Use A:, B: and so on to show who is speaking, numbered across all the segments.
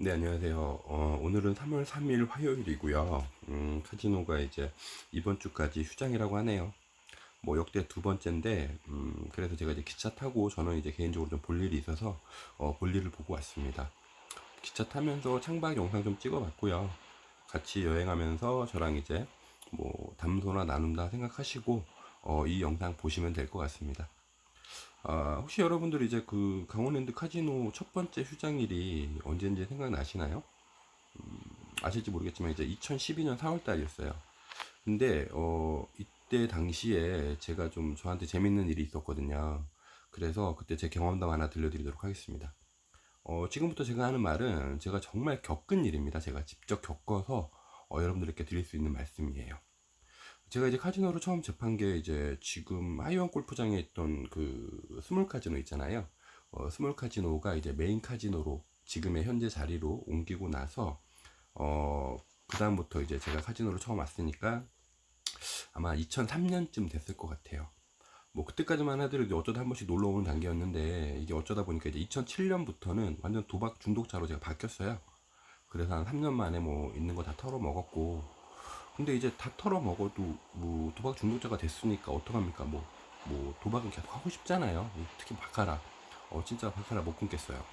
A: 네, 안녕하세요. 어, 오늘은 3월 3일 화요일이고요. 음, 카지노가 이제 이번 주까지 휴장이라고 하네요. 뭐 역대 두 번째인데, 음, 그래서 제가 이제 기차 타고 저는 이제 개인적으로 좀 볼 일이 있어서 어, 볼 일을 보고 왔습니다. 기차 타면서 창밖 영상 좀 찍어봤고요. 같이 여행하면서 저랑 이제 뭐 담소나 나눈다 생각하시고 어, 이 영상 보시면 될 것 같습니다. 아, 혹시 여러분들 이제 그 강원랜드 카지노 첫 번째 휴장일이 언제인지 생각나시나요? 아실지 모르겠지만 이제 2012년 4월 달이었어요. 근데 어 이때 당시에 제가 좀 저한테 재밌는 일이 있었거든요. 그래서 그때 제 경험담 하나 들려드리도록 하겠습니다. 어 지금부터 제가 하는 말은 제가 정말 겪은 일입니다. 제가 직접 겪어서 어, 여러분들께 드릴 수 있는 말씀이에요. 제가 이제 카지노를 처음 접한 게 이제 지금 하이원 골프장에 있던 그 스몰 카지노 있잖아요. 어, 스몰 카지노가 이제 메인 카지노로 지금의 현재 자리로 옮기고 나서 어, 그다음부터 이제 제가 카지노를 처음 왔으니까 아마 2003년쯤 됐을 것 같아요. 뭐 그때까지만 하더라도 어쩌다 한 번씩 놀러 오는 단계였는데 이게 어쩌다 보니까 이제 2007년부터는 완전 도박 중독자로 제가 바뀌었어요. 그래서 한 3년 만에 뭐 있는 거 다 털어 먹었고 근데 이제 다 털어 먹어도 뭐 도박 중독자가 됐으니까 어떡합니까? 뭐, 뭐 도박은 계속 하고 싶잖아요. 특히 바카라. 어, 진짜 바카라 못 끊겠어요.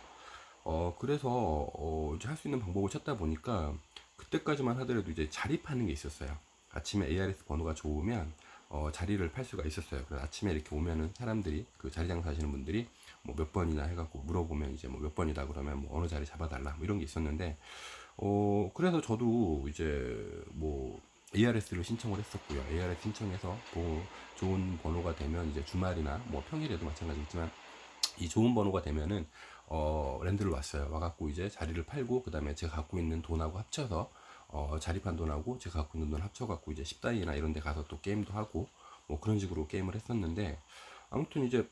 A: 어, 그래서 어, 이제 할 수 있는 방법을 찾다 보니까 그때까지만 하더라도 이제 자립하는 게 있었어요. 아침에 ARS 번호가 좋으면 어, 자리를 팔 수가 있었어요. 그래서 아침에 이렇게 오면은 사람들이 그 자리 장사 하시는 분들이 뭐 몇 번이나 해갖고 물어보면 이제 뭐 몇 번이다 그러면 뭐 어느 자리 잡아달라 뭐 이런 게 있었는데 어 그래서 저도 이제 뭐 ARS를 신청을 했었고요. ARS 신청해서 뭐 좋은 번호가 되면 이제 주말이나 뭐 평일에도 마찬가지겠지만 이 좋은 번호가 되면은 어 랜드를 왔어요. 와갖고 이제 자리를 팔고 그 다음에 제가 갖고 있는 돈하고 합쳐서 어 자립한 돈하고 제가 갖고 있는 돈 합쳐갖고 이제 10단이나 이런 데 가서 또 게임도 하고 뭐 그런 식으로 게임을 했었는데 아무튼 이제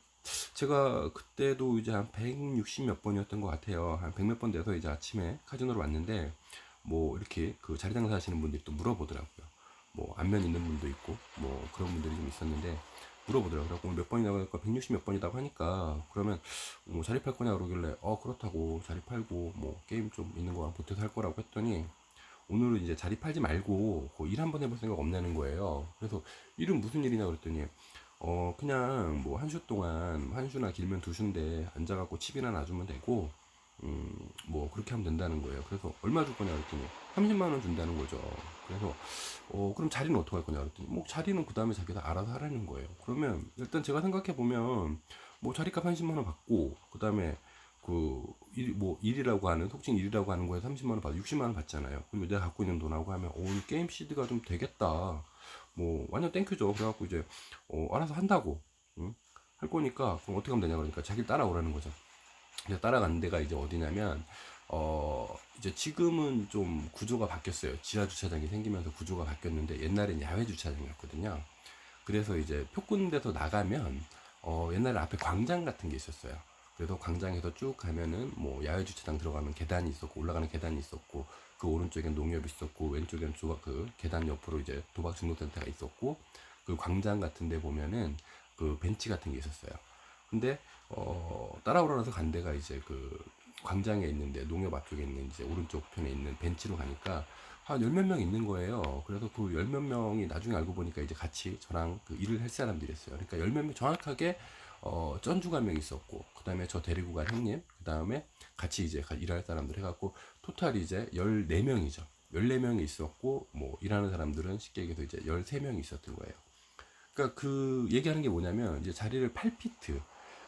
A: 제가 그때도 이제 한 160 몇 번이었던 것 같아요. 한 100 몇 번 돼서 이제 아침에 카지노로 왔는데 뭐 이렇게 그 자리 장사 하시는 분들이 또 물어보더라고요. 뭐 안면 있는 분도 있고 뭐 그런 분들이 좀 있었는데 물어보더라고요. 그래서 몇 번이라고 하니까 160 몇 번이라고 하니까 그러면 뭐 자립할 거냐 그러길래 어 그렇다고 자립팔고 뭐 게임 좀 있는 거랑 보태서 할 거라고 했더니 오늘은 이제 자립하지 말고 그 일 한번 해볼 생각 없냐는 거예요. 그래서 일은 무슨 일이냐 그랬더니 어 그냥 뭐 한 주 동안 한 주나 길면 두 주인데 앉아갖고 칩이나 놔주면 되고 음 뭐 그렇게 하면 된다는 거예요. 그래서 얼마 줄 거냐 그랬더니 30만 원 준다는 거죠. 그래서 어 그럼 자리는 어떻게 할 거냐 그랬더니 뭐 자리는 그 다음에 자기가 알아서 하라는 거예요. 그러면 일단 제가 생각해 보면 뭐 자리값 30만 원 받고 그 다음에 그뭐 일이라고 하는 속칭 일이라고 하는 거에 30만 원 받아 60만 원 받잖아요. 그리고 내가 갖고 있는 돈하고 하면 오 게임 시드가 좀 되겠다. 뭐 완전 땡큐죠. 그래갖고 이제 어, 알아서 한다고 응? 할 거니까 그럼 어떻게 하면 되냐 그러니까 자기를 따라오라는 거죠. 그래서 따라가는 데가 이제 어디냐면 어 이제 지금은 좀 구조가 바뀌었어요. 지하 주차장이 생기면서 구조가 바뀌었는데 옛날엔 야외 주차장이었거든요. 그래서 이제 표꾼데서 나가면 어 옛날에 앞에 광장 같은 게 있었어요. 그래서 광장에서 쭉 가면은 뭐 야외 주차장 들어가면 계단이 있었고 올라가는 계단이 있었고 그 오른쪽엔 농협 있었고 왼쪽엔 조각 그 계단 옆으로 이제 도박 중독센터가 있었고 그 광장 같은 데 보면은 그 벤치 같은 게 있었어요. 근데 어 따라오라서 간 데가 이제 그 광장에 있는데 농협 앞쪽에 있는 이제 오른쪽 편에 있는 벤치로 가니까 한 열 몇 명 있는 거예요. 그래서 그 열 몇 명이 나중에 알고 보니까 이제 같이 저랑 그 일을 할 사람들이었어요. 그러니까 열 몇 명 정확하게 어 쩐주가 한명 있었고 그 다음에 저 데리고 간 형님 그 다음에 같이 이제 가- 일할 사람들 해갖고 토탈이 이제 14명이죠. 14명이 있었고 뭐 일하는 사람들은 쉽게 얘기해서 이제 13명이 있었던 거예요. 그러니까 그 얘기하는 게 뭐냐면 이제 자리를 8피트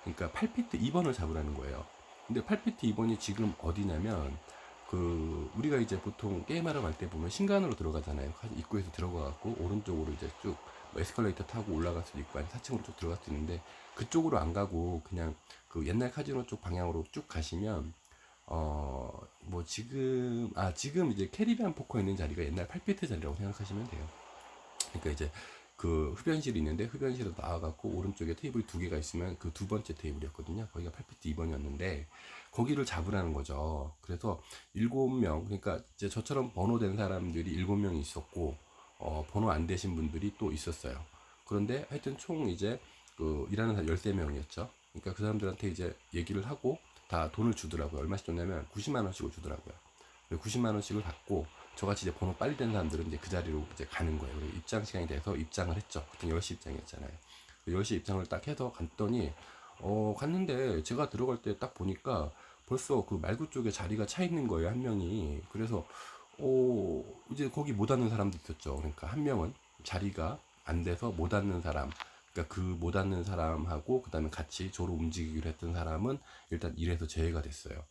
A: 그러니까 8피트 2번을 잡으라는 거예요. 근데 8피트 2번이 지금 어디냐면 그 우리가 이제 보통 게임하러 갈 때 보면 신간으로 들어가잖아요. 카- 입구에서 들어가 갖고 오른쪽으로 이제 쭉뭐 에스컬레이터 타고 올라갈 수도 있고 아니 4층으로 쭉 들어갈 수 있는데 그쪽으로 안 가고 그냥 그 옛날 카지노 쪽 방향으로 쭉 가시면 어 뭐 지금 아 지금 이제 캐리비안 포커 있는 자리가 옛날 8피트 자리라고 생각하시면 돼요. 그러니까 이제 그 흡연실이 있는데 흡연실에 나와갖고 오른쪽에 테이블이 두 개가 있으면 그 두 번째 테이블이었거든요. 거기가 8피트 2번이었는데 거기를 잡으라는 거죠. 그래서 일곱 명 그러니까 이제 저처럼 번호 된 사람들이 일곱 명이 있었고 어, 번호 안 되신 분들이 또 있었어요. 그런데 하여튼 총 이제 그 일하는 사람 13명이었죠. 그러니까 그 사람들한테 이제 얘기를 하고 다 돈을 주더라고요. 얼마씩 줬냐면 90만 원씩을 주더라고요. 90만 원씩을 받고 저같이 이제 번호 빨리 된 사람들은 이제 그 자리로 이제 가는 거예요. 그리고 입장 시간이 돼서 입장을 했죠. 그때 10시 입장이었잖아요. 10시 입장을 딱 해서 갔더니 어 갔는데 제가 들어갈 때 딱 보니까 벌써 그 말구 쪽에 자리가 차 있는 거예요 한 명이 그래서 어 이제 거기 못 앉는 사람도 있었죠 그러니까 한 명은 자리가 안 돼서 못 앉는 사람 그러니까 그 못 앉는 사람하고 그다음에 같이 조로 움직이기로 했던 사람은 일단 일에서 제외가 됐어요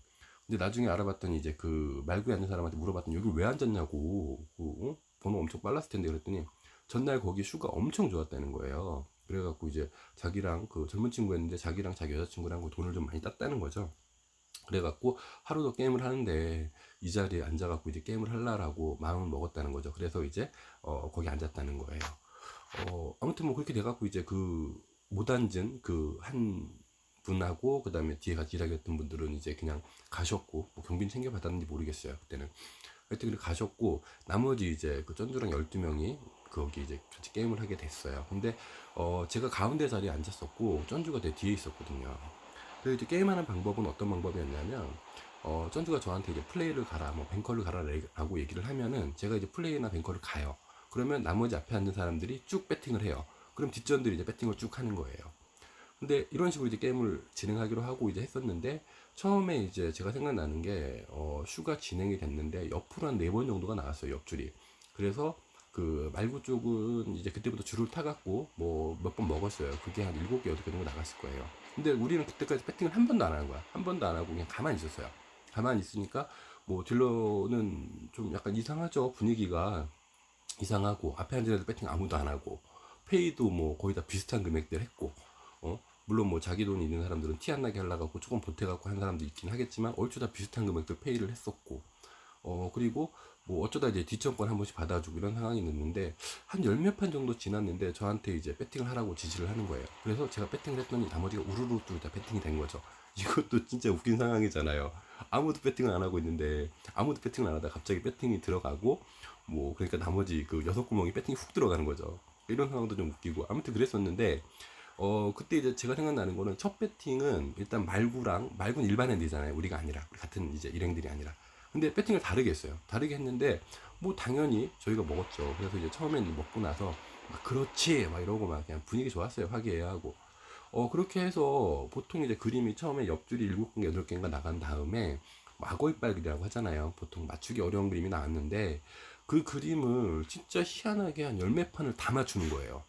A: 근데 나중에 알아봤더니 이제 그 말구에 앉는 사람한테 물어봤더니 여기 왜 앉았냐고 그, 어? 번호 엄청 빨랐을 텐데 그랬더니 전날 거기 슈가 엄청 좋았다는 거예요 그래갖고 이제 자기랑 그 젊은 친구였는데 자기랑 자기 여자친구랑 그 돈을 좀 많이 땄다는 거죠. 그래갖고 하루도 게임을 하는데 이 자리에 앉아갖고 이제 게임을 할라라고 마음을 먹었다는 거죠. 그래서 이제 어 거기 앉았다는 거예요. 어 아무튼 뭐 그렇게 돼갖고 이제 그 못 앉은 그한 분하고 그 다음에 뒤에 같이 일하겠던 분들은 이제 그냥 가셨고 뭐 경비는 챙겨 받았는지 모르겠어요 그때는. 하여튼 가셨고 나머지 이제 그 쩐주랑 12명이 거기 이제 같이 게임을 하게 됐어요. 근데 어 제가 가운데 자리에 앉았었고 쩐주가 내 뒤에 있었거든요. 그래서 이제 게임하는 방법은 어떤 방법이었냐면 어 쩐주가 저한테 이제 플레이를 가라 뭐 뱅커를 가라라고 얘기를 하면은 제가 이제 플레이나 뱅커를 가요. 그러면 나머지 앞에 앉은 사람들이 쭉 배팅을 해요. 그럼 뒷전들이 이제 배팅을 쭉 하는 거예요 근데 이런 식으로 이제 게임을 진행하기로 하고 이제 했었는데 처음에 이제 제가 생각나는 게 어, 슈가 진행이 됐는데 옆으로 한 네 번 정도가 나왔어요 옆줄이. 그래서 그 말구 쪽은 이제 그때부터 줄을 타갖고 뭐 몇 번 먹었어요. 그게 한 일곱 개 여덟 개 정도 나갔을 거예요. 근데 우리는 그때까지 배팅을 한 번도 안 하는 거야. 한 번도 안 하고 그냥 가만히 있었어요. 가만히 있으니까 뭐 딜러는 좀 약간 이상하죠 분위기가. 이상하고 앞에 애들 배팅 아무도 안 하고. 페이도 뭐 거의 다 비슷한 금액들 했고 어? 물론 뭐 자기 돈이 있는 사람들은 티 안 나게 하려고 조금 보태갖고 한 사람도 있긴 하겠지만 얼추 다 비슷한 금액들 페이를 했었고. 어 그리고 뭐 어쩌다 이제 뒷전권 한 번씩 받아주고 이런 상황이 있는데 한 열 몇 판 정도 지났는데 저한테 이제 배팅을 하라고 지시를 하는 거예요. 그래서 제가 배팅을 했더니 나머지가 우르르 다 배팅이 된 거죠. 이것도 진짜 웃긴 상황이잖아요. 아무도 배팅을 안 하고 있는데 아무도 배팅을 안 하다 갑자기 배팅이 들어가고 뭐 그러니까 나머지 그 여섯 구멍이 배팅이 훅 들어가는 거죠. 이런 상황도 좀 웃기고. 아무튼 그랬었는데 어 그때 이제 제가 생각나는 거는 첫 배팅은 일단 말구랑 말구는 일반 핸드잖아요. 우리가 아니라 같은 이제 일행들이 아니라. 근데 배팅을 다르게 했어요. 다르게 했는데 뭐 당연히 저희가 먹었죠. 그래서 이제 처음에는 먹고 나서 막 그렇지! 막 이러고 막 그냥 분위기 좋았어요. 화기애애하고. 어 그렇게 해서 보통 이제 그림이 처음에 옆줄이 일곱 개인가 여덟 개인가 나간 다음에 마고이빨이라고 하잖아요. 보통 맞추기 어려운 그림이 나왔는데 그 그림을 진짜 희한하게 한 열몇 판을 다 맞추는 거예요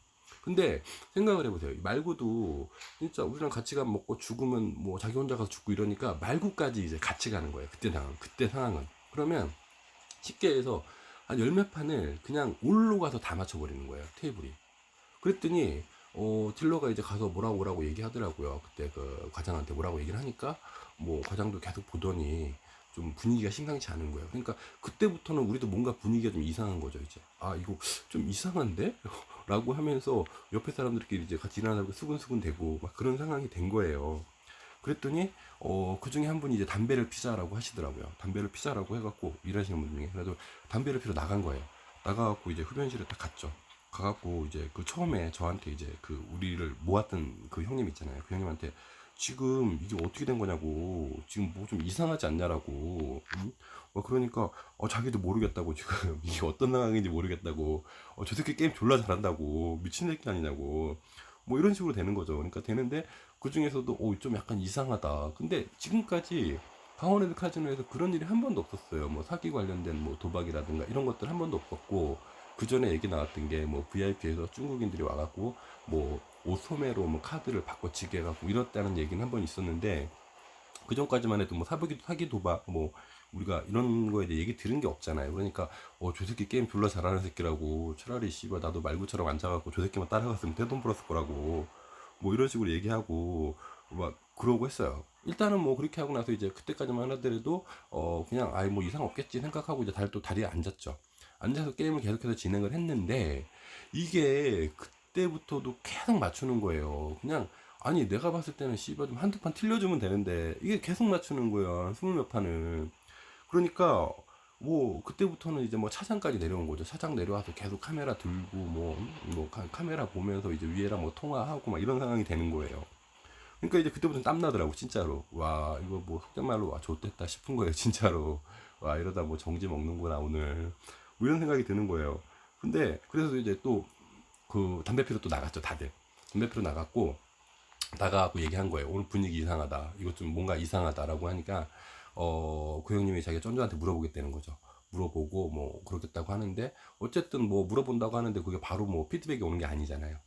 A: 근데 생각을 해보세요. 말고도 진짜 우리랑 같이 가면 먹고 죽으면 뭐 자기 혼자 가서 죽고 이러니까 말고까지 이제 같이 가는 거예요. 그때 상황, 그때 상황은. 그러면 쉽게 해서 한 열 몇 판을 그냥 올로 가서 다 맞춰버리는 거예요. 테이블이. 그랬더니 어 딜러가 이제 가서 뭐라고 뭐라고 얘기하더라고요. 그때 그 과장한테 뭐라고 얘기를 하니까 뭐 과장도 계속 보더니 좀 분위기가 심상치 않은 거예요. 그러니까 그때부터는 우리도 뭔가 분위기가 좀 이상한 거죠, 이제. 아, 이거 좀 이상한데? 라고 하면서 옆에 사람들끼리 이제 같이 일어나고 수근수근 대고 막 그런 상황이 된 거예요. 그랬더니, 어, 그 중에 한 분이 이제 담배를 피자라고 하시더라고요. 담배를 피자라고 해갖고 일하시는 분 중에. 그래도 담배를 피러 나간 거예요. 나가갖고 이제 흡연실에 딱 갔죠. 가갖고 이제 그 처음에 저한테 이제 그 우리를 모았던 그 형님 있잖아요. 그 형님한테 지금 이게 어떻게 된 거냐고. 지금 뭐 좀 이상하지 않냐라고. 응? 어, 그러니까 어, 자기도 모르겠다고 지금. 이게 어떤 상황인지 모르겠다고. 어, 저 새끼 게임 졸라 잘한다고. 미친 새끼 아니냐고. 뭐 이런 식으로 되는 거죠. 그러니까 되는데 그 중에서도 어, 좀 약간 이상하다. 근데 지금까지 강원랜드 카지노에서 그런 일이 한 번도 없었어요. 뭐 사기 관련된 뭐 도박이라든가 이런 것들 한 번도 없었고 그 전에 얘기 나왔던 게 뭐 VIP에서 중국인들이 와갖고 뭐 오소매로 뭐 카드를 바꿔치기 해갖고 이렇다는 얘기는 한 번 있었는데 그 전까지만 해도 뭐 사기 사기 도박 뭐 우리가 이런 거에 대해 얘기 들은 게 없잖아요. 그러니까 어저 새끼 게임 졸라 잘하는 새끼라고 차라리 씨발 나도 말구처럼 앉아갖고 저 새끼만 따라갔으면 떼돈 벌었을 거라고 뭐 이런 식으로 얘기하고 막 그러고 했어요. 일단은 뭐 그렇게 하고 나서 이제 그때까지만 하더라도 어 그냥 아이 뭐 이상 없겠지 생각하고 이제 다리 또 다리에 앉았죠. 앉아서 게임을 계속해서 진행을 했는데 이게 그 때부터도 계속 맞추는 거예요. 그냥 아니 내가 봤을 때는 씨발 좀 한두 판 틀려주면 되는데 이게 계속 맞추는 거야. 스물 몇 판을. 그러니까 뭐 그때부터는 이제 뭐 차장까지 내려온 거죠. 차장 내려와서 계속 카메라 들고 뭐, 뭐 카- 카메라 보면서 이제 위에랑 뭐 통화하고 막 이런 상황이 되는 거예요. 그러니까 이제 그때부터 땀 나더라고 진짜로. 와 이거 뭐 속된 말로 와 좋댔다 싶은 거예요 진짜로. 와 이러다 뭐 정지 먹는구나 오늘 뭐 이런 생각이 드는 거예요. 근데 그래서 이제 또 그 담배 피러 또 나갔죠 다들 담배 피러 나갔고 나가고 얘기한 거예요. 오늘 분위기 이상하다. 이거 좀 뭔가 이상하다라고 하니까 어, 그 형님이 자기가 쫀쫀한테 물어보겠다는 거죠. 물어보고 뭐 그러겠다고 하는데 어쨌든 뭐 물어본다고 하는데 그게 바로 뭐 피드백이 오는 게 아니잖아요.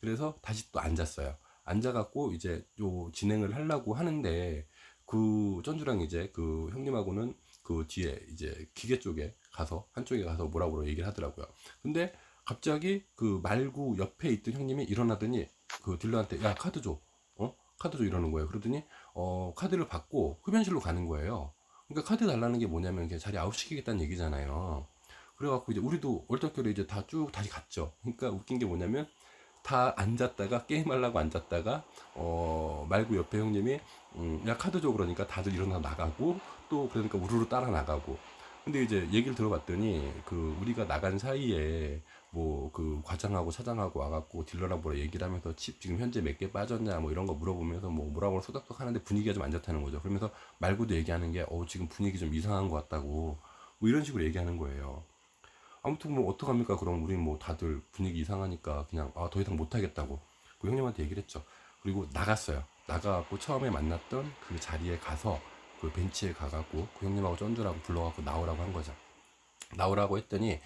A: 그래서 다시 또 앉았어요. 앉아갖고 이제 요 진행을 하려고 하는데 그 쩐주랑 이제 그 형님하고는 그 뒤에 이제 기계 쪽에 가서 한쪽에 가서 뭐라 뭐라 얘기를 하더라고요. 근데 갑자기 그 말구 옆에 있던 형님이 일어나더니 그 딜러한테 야 카드 줘. 어? 카드 줘 이러는 거예요. 그러더니 어 카드를 받고 흡연실로 가는 거예요. 그러니까 카드 달라는 게 뭐냐면 이게 자리 아웃시키겠다는 얘기잖아요. 그래갖고 이제 우리도 얼떨결에 이제 다 쭉 다시 갔죠. 그러니까 웃긴 게 뭐냐면 다 앉았다가 게임하려고 앉았다가 어 말고 옆에 형님이 음, 야 카드 줘 그러니까 다들 일어나 나가고 또 그러니까 우르르 따라 나가고 근데 이제 얘기를 들어봤더니 그 우리가 나간 사이에 뭐 그 과장하고 차장하고 와갖고 딜러랑 뭐라 얘기를 하면서 칩 지금 현재 몇 개 빠졌냐 뭐 이런 거 물어보면서 뭐 뭐라고 소닥소닥 하는데 분위기가 좀 안 좋다는 거죠. 그러면서 말고도 얘기하는 게 어 지금 분위기 좀 이상한 것 같다고 뭐 이런 식으로 얘기하는 거예요. 아무튼 뭐 어떡합니까? 그럼 우리 뭐 다들 분위기 이상하니까 그냥 아 더 이상 못 하겠다고 그 형님한테 얘기를 했죠. 그리고 나갔어요. 나가갖고 처음에 만났던 그 자리에 가서 그 벤치에 가갖고 그 형님하고 쩐주라고 불러갖고 나오라고 한 거죠. 나오라고 했더니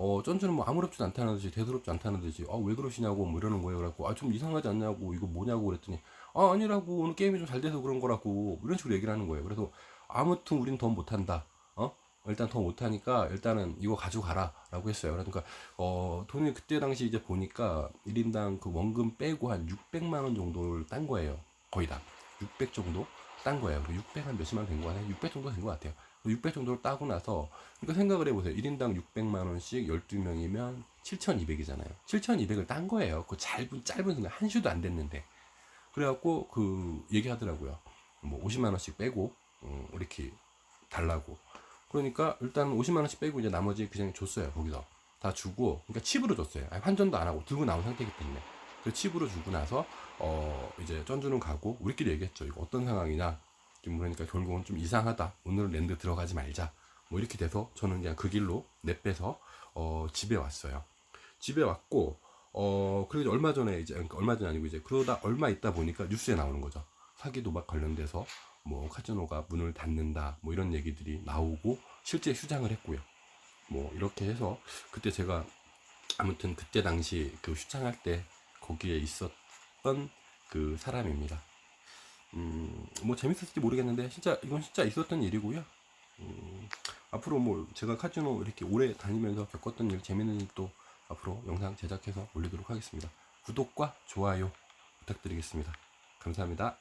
A: 어 쩐주는 뭐 아무렇지도 않다는 듯이 대수롭지 않다는 듯이 아 왜 그러시냐고 뭐 이러는 거예요. 그래갖고 아 좀 이상하지 않냐고 이거 뭐냐고 그랬더니 아 아니라고 오늘 게임이 좀 잘 돼서 그런 거라고 이런 식으로 얘기를 하는 거예요. 그래서 아무튼 우린 더 못한다. 어? 일단 더 못하니까 일단은 이거 가져가라 라고 했어요. 그러니까 어 돈이 그때 당시 이제 보니까 1인당 그 원금 빼고 한 600만 원 정도를 딴 거예요. 거의 다. 600 정도 딴 거예요. 600 한 몇십만 원된거 같아요. 600 정도 된것 같아요. 600 정도를 따고 나서 그러니까 생각을 해보세요. 1인당 600만 원씩 12명이면 7,200이잖아요. 7,200을 딴 거예요. 그 짧은 짧은 순간 한 슈도 안 됐는데. 그래갖고 그 얘기하더라고요. 뭐 50만 원씩 빼고 음, 이렇게 달라고. 그러니까 일단 50만 원씩 빼고 이제 나머지 그냥 줬어요. 거기서 다 주고 그러니까 칩으로 줬어요. 아니, 환전도 안 하고 들고 나온 상태이기 때문에. 그 칩으로 주고 나서 어 이제 쩐주는 가고 우리끼리 얘기했죠. 이거 어떤 상황이냐. 지금 그러니까 결국은 좀 이상하다. 오늘은 랜드 들어가지 말자. 뭐 이렇게 돼서 저는 그냥 그 길로 내빼서 어 집에 왔어요. 집에 왔고 어 그리고 얼마 전에 이제 그러니까 얼마 전이 아니고 이제 그러다 얼마 있다 보니까 뉴스에 나오는 거죠. 사기 도박 관련돼서 뭐 카지노가 문을 닫는다 뭐 이런 얘기들이 나오고 실제 휴장을 했고요. 뭐 이렇게 해서 그때 제가 아무튼 그때 당시 그 휴장할 때 거기에 있었던 그 사람입니다. 음, 뭐 재밌었을지 모르겠는데 진짜 이건 진짜 있었던 일이고요. 음, 앞으로 뭐 제가 카지노 이렇게 오래 다니면서 겪었던 일 재밌는 일도 앞으로 영상 제작해서 올리도록 하겠습니다. 구독과 좋아요 부탁드리겠습니다. 감사합니다.